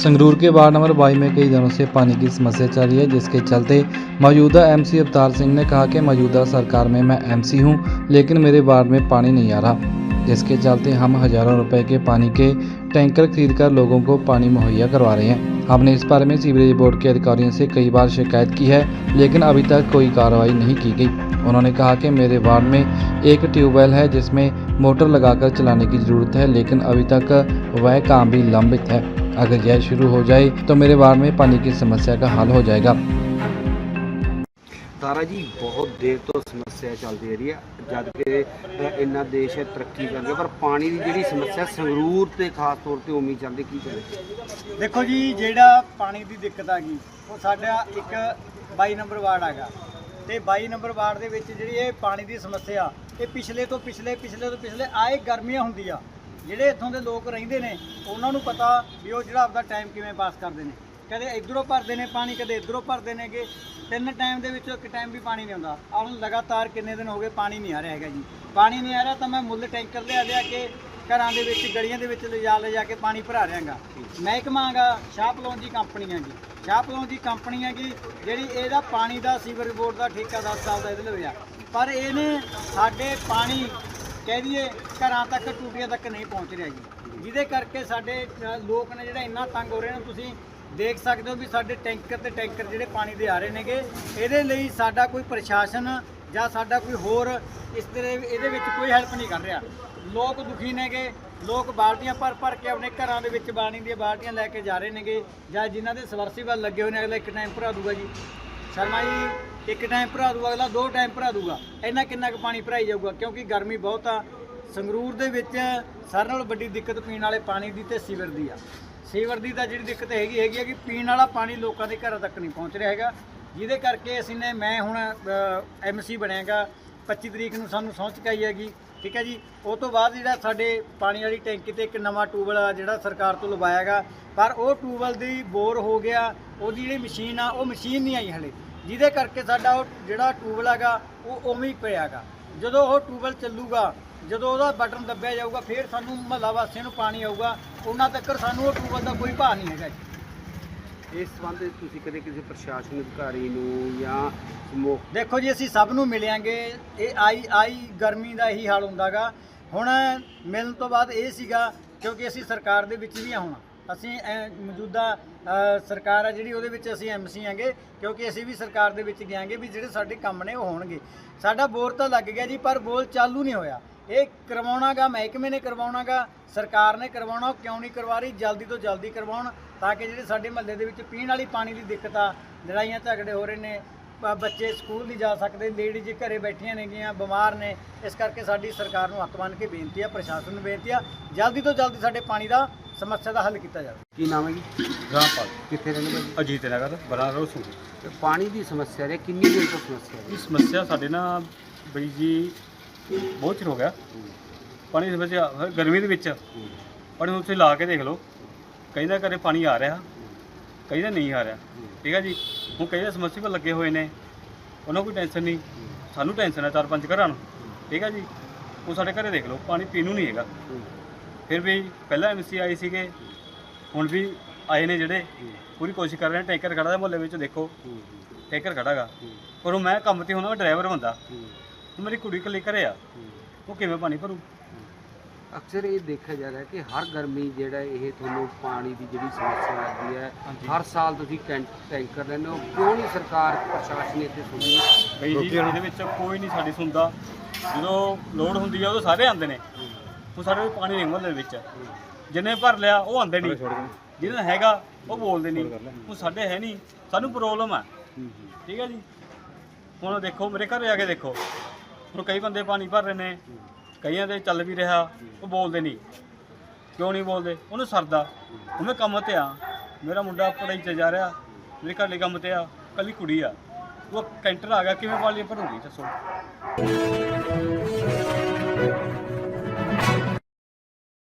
संगरूर के ward number by में कई दिनों से पानी की समस्या चल रही है, जिसके चलते मौजूदा एमसी अवतार सिंह ने कहा कि मौजूदा सरकार में मैं एमसी हूँ, लेकिन मेरे वार्ड में पानी नहीं आ रहा। जिसके चलते हम हज़ारों रुपए के पानी के टैंकर खरीद कर लोगों को पानी मुहैया करवा रहे हैं। हमने इस बारे में सीवरेज बोर्ड के अधिकारियों से कई बार शिकायत की है, लेकिन अभी तक कोई कार्रवाई नहीं की गई। उन्होंने कहा कि मेरे वार्ड में एक ट्यूबवेल है, जिसमें मोटर लगाकर चलाने की ज़रूरत है, लेकिन अभी तक वह काम भी लंबित है। अगर यह शुरू हो जाए तो मेरे वार्ड में पानी की समस्या का हल हो जाएगा ਤਾਰਾ ਜੀ ਬਹੁਤ ਦੇਰ ਤੋਂ ਸਮੱਸਿਆ ਚੱਲਦੀ ਆ ਰਹੀ ਹੈ ਜਦ ਕਿ ਅ, ਇੰਨਾ ਦੇਸ਼ ਹੈ ਤਰੱਕੀ ਕਰ ਰਿਹਾ ਪਰ ਪਾਣੀ ਦੀ ਜਿਹੜੀ ਸਮੱਸਿਆ ਸੰਗਰੂਰ ਤੇ ਖਾਸ ਤੌਰ ਤੇ ਉਮੀ ਚੱਲਦੀ ਕੀ ਚੱਲਦੀ ਦੇਖੋ ਜੀ ਜਿਹੜਾ ਪਾਣੀ ਦੀ ਦਿੱਕਤ ਆ ਗਈ ਉਹ ਸਾਡਾ ਇੱਕ 22 ਨੰਬਰ ਵਾਰਡ ਹੈਗਾ ਤੇ 22 ਨੰਬਰ ਵਾਰਡ ਦੇ ਵਿੱਚ ਜਿਹੜੀ ਇਹ ਪਾਣੀ ਦੀ ਸਮੱਸਿਆ ਇਹ ਪਿਛਲੇ ਤੋਂ ਪਿਛਲੇ ਪਿਛਲੇ ਤੋਂ ਪਿਛਲੇ ਆਏ ਗਰਮੀਆਂ ਹੁੰਦੀ ਆ ਜਿਹੜੇ ਇੱਥੋਂ ਦੇ ਲੋਕ ਰਹਿੰਦੇ ਨੇ, ਉਹਨਾਂ ਨੂੰ ਪਤਾ ਵੀ ਉਹ ਜਿਹੜਾ ਆਪਦਾ ਟਾਈਮ ਕਿਵੇਂ ਪਾਸ ਕਰਦੇ ਨੇ। ਕਦੇ ਇਧਰੋਂ ਭਰਦੇ ਨੇ ਪਾਣੀ, ਕਦੇ ਇਧਰੋਂ ਭਰਦੇ ਨੇਗੇ ਤਿੰਨ ਟਾਈਮ ਦੇ ਵਿੱਚੋਂ ਇੱਕ ਟਾਈਮ ਵੀ ਪਾਣੀ ਨਹੀਂ ਆਉਂਦਾ। ਆਹ ਹੁਣ ਲਗਾਤਾਰ ਕਿੰਨੇ ਦਿਨ ਹੋ ਗਏ ਪਾਣੀ ਨਹੀਂ ਆ ਰਿਹਾ ਹੈਗਾ ਜੀ। ਪਾਣੀ ਨਹੀਂ ਆ ਰਿਹਾ ਤਾਂ ਮੈਂ ਮੁੱਲ ਟੈਂਕਰ ਲਿਆ ਲਿਆ ਕੇ ਘਰਾਂ ਦੇ ਵਿੱਚ, ਗਲੀਆਂ ਦੇ ਵਿੱਚ ਲਿਜਾ ਲਿਜਾ ਕੇ ਪਾਣੀ ਭਰਾ ਰਿਹਾਗਾ। ਮਹਿਕਮਾ ਗਾ ਸ਼ਾਹ ਪਲੌਨ ਦੀ ਕੰਪਨੀ ਹੈਗੀ ਸ਼ਾਹ ਪਲੌਨ ਦੀ ਕੰਪਨੀ ਹੈਗੀ ਜਿਹੜੀ ਇਹਦਾ ਪਾਣੀ ਦਾ, ਸੀਵਰ ਬੋਰਡ ਦਾ ਠੇਕਾ 10 ਸਾਲ ਦਾ ਇਹਦੇ ਲਈ ਆ ਪਰ ਇਹਨੇ ਸਾਡੇ ਪਾਣੀ ਕਹਿ ਦਈਏ ਘਰਾਂ ਤੱਕ ਟੂਟੀਆਂ ਤੱਕ ਨਹੀਂ ਪਹੁੰਚ ਰਿਹਾ ਜੀ। ਜਿਹਦੇ ਕਰਕੇ ਸਾਡੇ ਅ, ਲੋਕ ਨੇ ਜਿਹੜਾ ਇੰਨਾ ਤੰਗ ਹੋ ਰਹੇ ਨੇ ਤੁਸੀਂ ਦੇਖ ਸਕਦੇ ਹੋ ਵੀ ਸਾਡੇ ਟੈਂਕਰ ਤੇ ਟੈਂਕਰ ਜਿਹੜੇ ਪਾਣੀ ਦੇ ਆ ਰਹੇ ਨੇਗੇ। ਇਹਦੇ ਲਈ ਸਾਡਾ ਕੋਈ ਪ੍ਰਸ਼ਾਸਨ ਜਾਂ ਸਾਡਾ ਕੋਈ ਹੋਰ ਇਸ ਤਰ੍ਹਾਂ ਇਹਦੇ ਵਿੱਚ ਕੋਈ ਹੈਲਪ ਨਹੀਂ ਕਰ ਰਿਹਾ। ਲੋਕ ਦੁਖੀ ਨੇਗੇ ਲੋਕ ਬਾਲਟੀਆਂ ਭਰ ਭਰ ਕੇ ਆਪਣੇ ਘਰਾਂ ਦੇ ਵਿੱਚ ਪਾਣੀ ਦੀਆਂ ਬਾਲਟੀਆਂ ਲੈ ਕੇ ਜਾ ਰਹੇ ਨੇਗੇ ਜਾਂ ਜਿਨ੍ਹਾਂ ਦੇ ਸਵਰਸੀਬਲ ਲੱਗੇ ਹੋਏ ਨੇ ਅਗਲਾ ਇੱਕ ਟਾਈਮ ਭਰਾ ਦੂਗਾ ਜੀ। ਸ਼ਰਮਾ ਜੀ ਇੱਕ ਟਾਈਮ ਭਰਾ ਦੂਗਾ ਅਗਲਾ ਦੋ ਟਾਈਮ ਭਰਾ ਦੂਗਾ ਇੰਨਾ ਕਿੰਨਾ ਕੁ ਪਾਣੀ ਭਰਾਈ ਜਾਊਗਾ, ਕਿਉਂਕਿ ਗਰਮੀ ਬਹੁਤ ਆ। ਸੰਗਰੂਰ ਦੇ ਵਿੱਚ ਸਾਰਿਆਂ ਨਾਲੋਂ ਵੱਡੀ ਦਿੱਕਤ ਪੀਣ ਵਾਲੇ ਪਾਣੀ ਦੀ ਤੇ ਸੀਵਰ ਦੀ ਆ। ਸੀਵਰ ਦੀ ਤਾਂ ਜਿਹੜੀ ਦਿੱਕਤ ਹੈਗੀ ਹੈਗੀ ਆ ਕਿ ਪੀਣ ਵਾਲਾ ਪਾਣੀ ਲੋਕਾਂ ਦੇ ਘਰਾਂ ਤੱਕ ਨਹੀਂ ਪਹੁੰਚ ਰਿਹਾ ਹੈਗਾ। ਜਿਹਦੇ ਕਰਕੇ ਅਸੀਂ ਨੇ, ਮੈਂ ਹੁਣ ਐਮਸੀ ਬਣਿਆਗਾ। 25 ਤਰੀਕ ਨੂੰ ਸਾਨੂੰ ਸਹੁੰ ਚੁਕਾਈ ਹੈਗੀ। ਠੀਕ ਹੈ ਜੀ? ਉਹ ਤੋਂ ਬਾਅਦ ਜਿਹੜਾ ਸਾਡੇ ਪਾਣੀ ਵਾਲੀ ਟੈਂਕੀ ਤੇ ਇੱਕ ਨਵਾਂ ਟੂਬਲ ਜਿਹੜਾ ਸਰਕਾਰ ਤੋਂ ਲਵਾਇਆਗਾ, ਪਰ ਉਹ ਟੂਬਲ ਦੀ ਬੋਰ ਹੋ ਗਿਆ, ਉਹਦੀ ਜਿਹੜੀ ਮਸ਼ੀਨ ਆ, ਉਹ ਮਸ਼ੀਨ ਨਹੀਂ ਆਈ ਹਲੇ। ਜਿਹਦੇ ਕਰਕੇ ਸਾਡਾ ਉਹ ਜਿਹੜਾ ਟੂਬਲ ਹੈਗਾ, ਉਹ ਉਵੇਂ ਹੀ ਪਿਆਗਾ। ਜਦੋਂ ਉਹ ਟੂਬਲ ਚੱਲੂਗਾ, ਜਦੋਂ ਉਹਦਾ ਬਟਨ ਦੱਬਿਆ ਜਾਊਗਾ, ਫਿਰ ਸਾਨੂੰ ਮਹੱਲਾ ਵਾਸੀਆਂ ਨੂੰ ਪਾਣੀ ਆਊਗਾ। ਉਹਨਾਂ ਤੱਕ ਸਾਨੂੰ ਉਹ ਟੂਬਲ ਦਾ ਕੋਈ ਭਾਅ ਨਹੀਂ ਹੈਗਾ ਜੀ। ਇਸ ਸੰਬੰਧ ਵਿੱਚ ਤੁਸੀਂ ਕਦੇ ਕਿਸੇ ਪ੍ਰਸ਼ਾਸਨ ਅਧਿਕਾਰੀ ਨੂੰ ਜਾਂ ਸਮੂਹ ਦੇਖੋ ਜੀ ਅਸੀਂ ਸਭ ਨੂੰ ਮਿਲਿਆਂਗੇ। ਇਹ ਆਈ ਆਈ ਗਰਮੀ ਦਾ ਇਹੀ ਹਾਲ ਹੁੰਦਾਗਾ। ਹੁਣ ਮਿਲਣ ਤੋਂ ਬਾਅਦ ਇਹ ਸੀਗਾ ਕਿਉਂਕਿ ਅਸੀਂ ਸਰਕਾਰ ਦੇ ਵਿੱਚ ਵੀ ਆ ਅਸੀਂ ਐ- ਮੌਜੂਦਾ ਅ, ਸਰਕਾਰ ਆ ਜਿਹੜੀ ਉਹਦੇ ਵਿੱਚ ਅਸੀਂ ਐਮਸੀ ਆਂਗੇ ਕਿਉਂਕਿ ਅਸੀਂ ਵੀ ਸਰਕਾਰ ਦੇ ਵਿੱਚ ਗਿਆਂਗੇ ਵੀ ਜਿਹੜੇ ਸਾਡੇ ਕੰਮ ਨੇ ਉਹ ਹੋਣਗੇ। ਸਾਡਾ ਬੋਰ ਤਾਂ ਲੱਗ ਗਿਆ ਜੀ ਪਰ ਬੋਰ ਚਾਲੂ ਨਹੀਂ ਹੋਇਆ। ਇਹ ਕਰਵਾਉਣਾਗਾ ਮਹਿਕਮੇ ਨੇ ਕਰਵਾਉਣਾਗਾ ਸਰਕਾਰ ਨੇ ਕਰਵਾਉਣਾ ਉਹ ਕਿਉਂ ਨਹੀਂ ਕਰਵਾ ਰਹੀ? ਜਲਦੀ ਤੋਂ ਜਲਦੀ ਕਰਵਾਉਣ ਤਾਂ ਕਿ ਜਿਹੜੇ ਸਾਡੇ ਮਹੱਲੇ ਦੇ ਵਿੱਚ ਪੀਣ ਵਾਲੀ ਪਾਣੀ ਦੀ ਦਿੱਕਤ ਆ ਲੜਾਈਆਂ ਝਗੜੇ ਹੋ ਰਹੇ ਨੇ ਬੱਚੇ ਸਕੂਲ ਨਹੀਂ ਜਾ ਸਕਦੇ ਲੇਡੀਜ਼ ਘਰੇ ਬੈਠੀਆਂ ਨੇਗੀਆਂ ਬਿਮਾਰ ਨੇ ਇਸ ਕਰਕੇ ਸਾਡੀ ਸਰਕਾਰ ਨੂੰ ਹੱਥ ਬੰਨ੍ਹ ਕੇ ਬੇਨਤੀ ਆ ਪ੍ਰਸ਼ਾਸਨ ਨੂੰ ਬੇਨਤੀ ਆ ਜਲਦੀ ਤੋਂ ਜਲਦੀ ਸਾਡੇ ਪਾਣੀ ਦਾ ਸਮੱਸਿਆ ਦਾ ਹੱਲ ਕੀਤਾ ਜਾਵੇ। ਕੀ ਨਾਮ ਹੈ ਜੀ? ਰਾਮਪਾਲ। ਕਿੱਥੇ ਰਹਿੰਦੇ ਭਾਜੀ ਅਜੀਤ ਨਗਰ ਬਣਾ ਰੋ ਸੂ ਤੇ ਪਾਣੀ ਦੀ ਸਮੱਸਿਆ ਹੈ ਕਿੰਨੀ ਦੇਰ ਤੋਂ ਸਮੱਸਿਆ ਹੈ ਇਹ ਸਮੱਸਿਆ ਸਾਡੇ ਨਾ ਬਈ ਜੀ ਬਹੁਤ ਚਿਰ ਹੋ ਗਿਆ। ਪਾਣੀ ਦੀ ਸਮੱਸਿਆ ਹਰ ਗਰਮੀ ਦੇ ਵਿੱਚ। ਪਾਣੀ ਨੂੰ ਤੁਸੀਂ ਲਾ ਕੇ ਦੇਖ ਲਓ। ਕਈ ਦਾ ਘਰੇ ਪਾਣੀ ਆ ਰਿਹਾ। ਕਈ ਦਾ ਨਹੀਂ ਆ ਰਿਹਾ। ਠੀਕ ਹੈ ਜੀ? ਹੁਣ ਕਈ ਦਾ ਸਮੱਸਿਆ ਲੱਗੇ ਹੋਏ ਨੇ। ਉਹਨਾਂ ਕੋਈ ਟੈਨਸ਼ਨ ਨਹੀਂ। ਸਾਨੂੰ ਟੈਨਸ਼ਨ ਹੈ ਚਾਰ ਪੰਜ ਘਰਾਂ ਨੂੰ। ਠੀਕ ਹੈ ਜੀ? ਉਹ ਸਾਡੇ ਘਰੇ ਦੇਖ ਲਓ, ਪਾਣੀ ਪੀਣ ਨੂੰ ਨਹੀਂ ਹੈਗਾ। ਫਿਰ ਵੀ ਪਹਿਲਾਂ ਐਮਸੀ ਆਏ ਸੀਗੇ। ਹੁਣ ਵੀ ਆਏ ਨੇ ਜਿਹੜੇ। ਪੂਰੀ ਕੋਸ਼ਿਸ਼ ਕਰ ਰਹੇ ਨੇ। ਟੈਂਕਰ ਖੜਾ ਹੈ ਮੁਹੱਲੇ ਵਿੱਚ ਦੇਖੋ। ਟੈਂਕਰ ਖੜਾਗਾ ਪਰ ਉਹ ਮੈਂ ਕੰਮ ਤੇ ਹੁਣ ਮੈਂ ਡਰਾਈਵਰ ਬੰਦਾ। ਮੇਰੀ ਕੁੜੀ ਇਕੱਲੀ ਘਰੇ ਆ ਉਹ ਕਿਵੇਂ ਪਾਣੀ ਭਰੂ? ਅਕਸਰ ਇਹ ਦੇਖਿਆ ਜਾ ਰਿਹਾ ਕਿ ਹਰ ਗਰਮੀ ਜਿਹੜਾ ਇਹ ਤੁਹਾਨੂੰ ਪਾਣੀ ਦੀ ਜਿਹੜੀ ਸਮੱਸਿਆ ਆਉਂਦੀ ਹੈ। ਹਰ ਸਾਲ ਤੁਸੀਂ ਟੈਂ- ਟੈਂਕਰ ਲੈਂਦੇ ਹੋ ਕਿਉਂ ਨਹੀਂ ਸਰਕਾਰ ਪ੍ਰਸ਼ਾਸਨ ਇੱਥੇ ਸੁਣਦੀ? ਬਈ ਜੀ ਇਹਦੇ ਵਿੱਚ ਕੋਈ ਨਹੀਂ ਸਾਡੀ ਸੁਣਦਾ। ਜਦੋਂ ਲੋੜ ਹੁੰਦੀ ਆ ਉਦੋਂ ਸਾਰੇ ਆਉਂਦੇ ਨੇ। ਹੁਣ ਸਾਡੇ ਕੋਲ ਪਾਣੀ ਨਹੀਂ ਮੁਹੱਲੇ ਵਿੱਚ। ਜਿੰਨੇ ਭਰ ਲਿਆ ਉਹ ਆਉਂਦੇ ਨਹੀਂ। ਜਿਹਨਾਂ ਹੈਗਾ ਉਹ ਬੋਲਦੇ ਨਹੀਂ। ਹੁਣ ਸਾਡੇ ਹੈ ਨਹੀਂ ਸਾਨੂੰ ਪ੍ਰੋਬਲਮ ਆ। ਠੀਕ ਹੈ ਜੀ? ਹੁਣ ਦੇਖੋ ਮੇਰੇ ਘਰੇ ਆ ਕੇ ਦੇਖੋ। ਹੁਣ ਕਈ ਬੰਦੇ ਪਾਣੀ ਭਰ ਰਹੇ ਨੇ, ਕਈਆਂ ਦੇ ਚੱਲ ਵੀ ਰਿਹਾ, ਉਹ ਬੋਲਦੇ ਨਹੀਂ। ਕਿਉਂ ਨਹੀਂ ਬੋਲਦੇ? ਉਹਨੂੰ ਸਰਦਾ। ਹੁਣ ਮੈਂ ਕੰਮ ਤੇ ਆ। ਮੇਰਾ ਮੁੰਡਾ ਪੜ੍ਹਾਈ 'ਚ ਜਾ ਰਿਹਾ। ਮੇਰੇ ਘਰ ਲਈ ਕੰਮ ਤੇ ਆ। ਕੱਲੀ ਕੁੜੀ ਆ। ਉਹ ਕੈਂਟਰ ਆ ਗਿਆ, ਕਿਵੇਂ ਪਾਣੀ ਭਰੂਗੀ ਦੱਸੋ?